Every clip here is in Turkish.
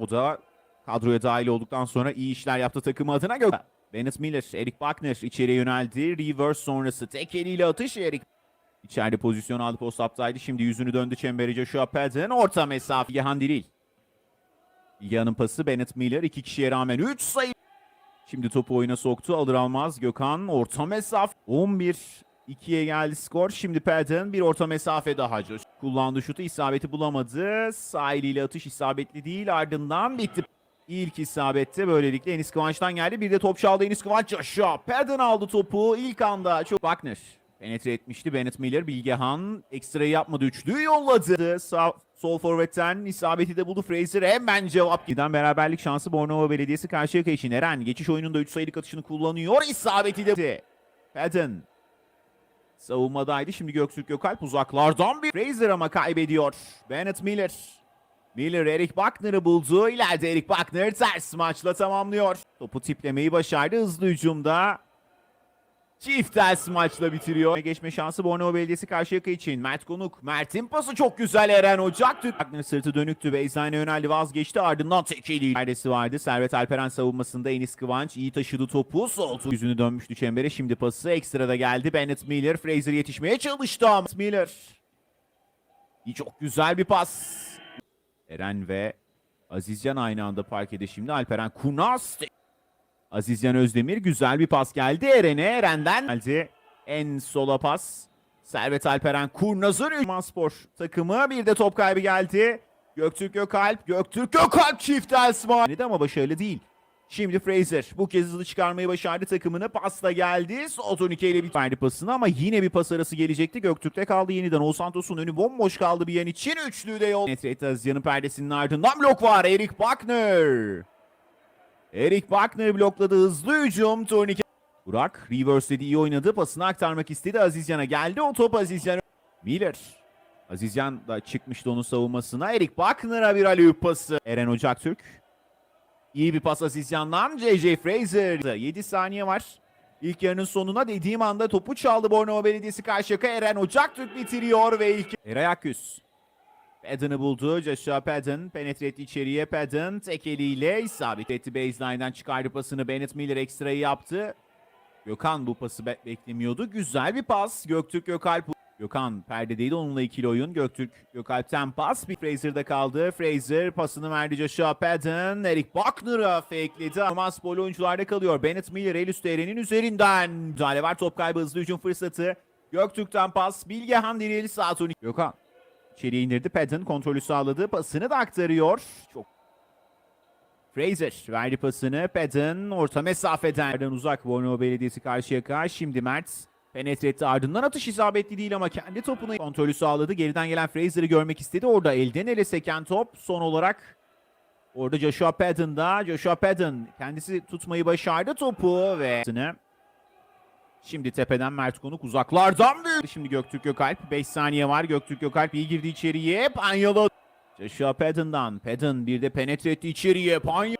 O da kadroya dahil olduktan sonra iyi işler yaptı takımı adına gök. Bennett Miller, Eric Buckner içeriye yöneldi. Reverse sonrası tek eliyle atış Eric. İçeride pozisyon aldı post up'taydı. Şimdi yüzünü döndü çembere Joshua Patton. Orta mesafe Yahan Diril. Yahan'ın pası Bennett Miller. iki kişiye rağmen 3 sayı. Şimdi topu oyuna soktu. Alır almaz Gökhan orta mesafe. 11 2'ye geldi skor. Şimdi Patton bir orta mesafe daha. Kullandığı şutu isabeti bulamadı. Sağ eliyle atış isabetli değil. Ardından bitti. İlk isabette böylelikle Enis Kıvanç'tan geldi. Bir de top çaldı Enis Kıvanç. Joshua Patton aldı topu. İlk anda çok Buckner. Penetre etmişti Bennett Miller. Bilgehan ekstrayı yapmadı. Üçlüyü yolladı. Sağ, sol forvetten isabeti de buldu. Fraser hemen cevap. Giden beraberlik şansı Bornova Belediyesi Karşıyaka için. Eren geçiş oyununda 3 sayılık atışını kullanıyor. İsabeti de. Patton. Savunmadaydı. Şimdi Göktürk Gökalp uzaklardan bir. Fraser ama kaybediyor. Bennett Miller. Miller Eric Buckner'ı buldu. İleride Eric Buckner ters maçla tamamlıyor. Topu tiplemeyi başardı. Hızlı hücumda. Çift ters maçla bitiriyor. Geçme şansı Bornova Belediyesi Karşıyaka için. Mert Konuk. Mert'in pası çok güzel Eren Ocak. Buckner sırtı dönüktü. Beyzane yöneldi vazgeçti. Ardından tek eli ilerisi vardı. Servet Alperen savunmasında Enis Kıvanç iyi taşıdı topu. Sol yüzünü dönmüştü çembere. Şimdi pası ekstrada geldi. Bennett Miller. Fraser yetişmeye çalıştı ama Miller. Çok güzel bir pas. Eren ve Azizcan aynı anda parkede şimdi. Alperen Kunas. Azizcan Özdemir güzel bir pas geldi Eren'e. Eren'den geldi en sola pas. Servet Alperen Kurnaz'ın Ülman Spor takımı bir de top kaybı geldi. Göktürk Gökalp, Göktürk Gökalp çift Elsman. Ama başarılı değil. Şimdi Fraser bu kez hızlı çıkarmayı başardı takımını. Pasla geldi. Sol turnikeyle bir verdi pasını ama yine bir pas arası gelecekti. Göktürk'te kaldı yeniden. Oğuz Santos'un önü bomboş kaldı bir yan için. Üçlü de yol. Netret Azizcan'ın perdesinin ardından blok var. Erik Buckner. Erik Buckner blokladı hızlı hücum. Turnike. Burak reverse'ledi iyi oynadı. Pasını aktarmak istedi. Azizcan'a geldi o top Azizcan. Miller. Azizcan da çıkmıştı onun savunmasına. Erik Buckner'a bir alley pası. Eren Ocaktürk. İyi bir pas Azizcan'dan. JJ Fraser. 7 saniye var. İlk yarının sonuna dediğim anda topu çaldı Bornova Belediyesi Karşıyaka. Eren Ocaktürk bitiriyor ve ilk... Eray Akgüz. Patton'ı buldu. Joshua Patton penetre içeriye. Patton tek eliyle isabet etti. Baseline'den çıkardı pasını. Bennett Miller ekstrayı yaptı. Gökhan bu pası be- beklemiyordu. Güzel bir pas. Göktürk Gökalp. Gökhan perdedeydi onunla ikili oyun. Göktürk Gökalp'ten pas. Bir Fraser'da kaldı. Fraser pasını verdi Joshua Patton. Eric Buckner'a fakeledi. Ama spor oyuncularda kalıyor. Bennett Miller el üstü Eren'in üzerinden. Müdahale var. Top kaybı hızlı hücum fırsatı. Göktürk'ten pas. Bilgehan Diril sağ tonu. Gökhan İçeriye indirdi. Patton kontrolü sağladı. Pasını da aktarıyor. Çok Fraser verdi pasını. Patton orta mesafeden uzak Bornova Belediyesi karşıya Şimdi Mert penetre etti. Ardından atış isabetli değil ama kendi topunu kontrolü sağladı. Geriden gelen Fraser'ı görmek istedi. Orada elden ele seken top. Son olarak orada Joshua Patton'da. Joshua Patton kendisi tutmayı başardı topu ve Şimdi tepeden Mert Konuk uzaklardan büyük. Şimdi Göktürk Gökalp 5 saniye var. Göktürk Gökalp iyi girdi içeriye. Panyalı. Joshua Patton'dan. Patton bir de penetre etti içeriye. Panyalı.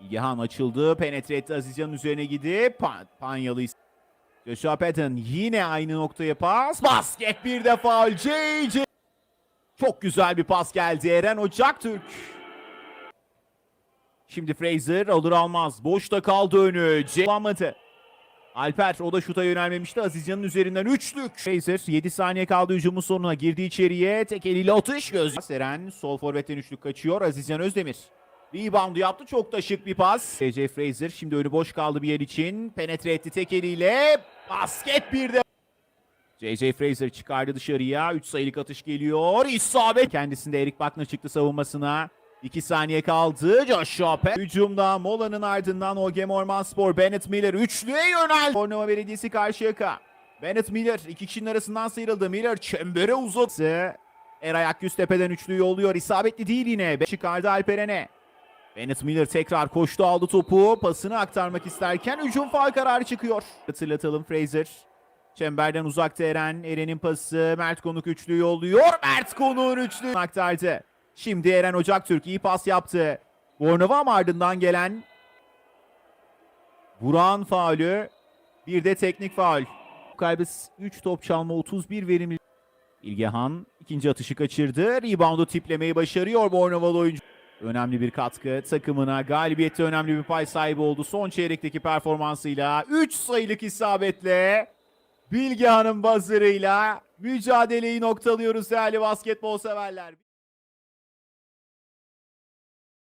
İlgihan açıldı. Penetre etti Azizcan'ın üzerine gidip Pan Panyalı Joshua Patton yine aynı noktaya pas. Basket bir de faul. JJ. Çok güzel bir pas geldi. Eren Ocaktürk. Şimdi Fraser alır almaz. Boşta kaldı önü. Kullanmadı. Alper o da şuta yönelmemişti. Azizcan'ın üzerinden üçlük. Fraser 7 saniye kaldı hücumun sonuna girdi içeriye. Tek eliyle atış göz. Seren sol forvetten üçlük kaçıyor. Azizcan Özdemir. Rebound yaptı. Çok da şık bir pas. CJ Fraser şimdi önü boş kaldı bir yer için. Penetre etti tek eliyle. Basket bir de. JJ Fraser çıkardı dışarıya. 3 sayılık atış geliyor. İsabet. Kendisinde Erik Buckner çıktı savunmasına. 2 saniye kaldı. Joshua Pe Hücumda molanın ardından Ogem Orman Spor. Bennett Miller üçlüye yönel. Bornova Belediyesi Karşıyaka. Bennett Miller iki kişinin arasından sıyrıldı. Miller çembere uzattı. Eray Akgüz tepeden üçlüyü yolluyor. İsabetli değil yine. Çıkardı Alperen'e. Bennett Miller tekrar koştu aldı topu. Pasını aktarmak isterken hücum faal kararı çıkıyor. Hatırlatalım Fraser. Çemberden uzakta Eren. Eren'in pası. Mert Konuk üçlü yolluyor. Mert Konuk'un üçlü aktardı. Şimdi Eren Ocaktürk iyi pas yaptı. Bornova ardından gelen Buran faulü. Bir de teknik faul. Kaybı 3 top çalma 31 verimli. İlgehan ikinci atışı kaçırdı. Reboundu tiplemeyi başarıyor Bornovalı oyuncu. önemli bir katkı takımına. Galibiyette önemli bir pay sahibi oldu. Son çeyrekteki performansıyla 3 sayılık isabetle Bilgehan'ın buzzer'ıyla mücadeleyi noktalıyoruz değerli basketbol severler.